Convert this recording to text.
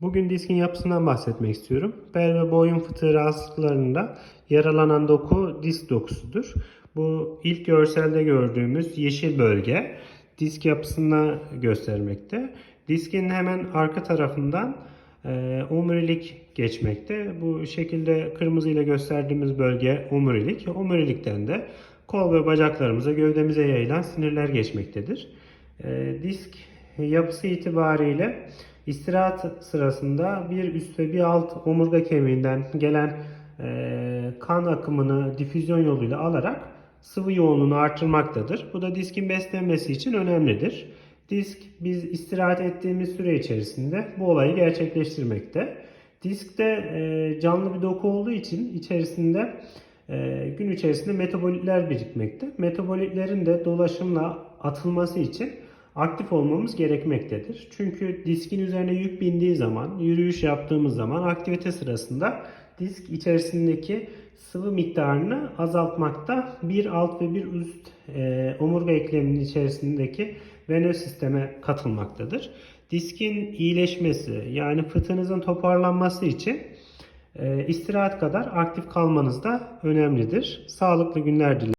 Bugün diskin yapısından bahsetmek istiyorum. Bel ve boyun fıtığı rahatsızlıklarında yaralanan doku disk dokusudur. Bu ilk görselde gördüğümüz yeşil bölge disk yapısını göstermekte. Diskin hemen arka tarafından e, omurilik geçmekte. Bu şekilde kırmızı ile gösterdiğimiz bölge omurilik. Omurilikten de kol ve bacaklarımıza, gövdemize yayılan sinirler geçmektedir. E, disk yapısı itibariyle istirahat sırasında bir üst ve bir alt omurga kemiğinden gelen e, kan akımını difüzyon yoluyla alarak sıvı yoğunluğunu artırmaktadır. Bu da diskin beslenmesi için önemlidir. Disk biz istirahat ettiğimiz süre içerisinde bu olayı gerçekleştirmekte. Diskte e, canlı bir doku olduğu için içerisinde e, gün içerisinde metabolitler birikmekte. Metabolitlerin de dolaşımla atılması için aktif olmamız gerekmektedir. Çünkü diskin üzerine yük bindiği zaman, yürüyüş yaptığımız zaman aktivite sırasında disk içerisindeki sıvı miktarını azaltmakta. Bir alt ve bir üst e, omurga ekleminin içerisindeki venöz sisteme katılmaktadır. Diskin iyileşmesi yani fıtığınızın toparlanması için e, istirahat kadar aktif kalmanız da önemlidir. Sağlıklı günler dilerim.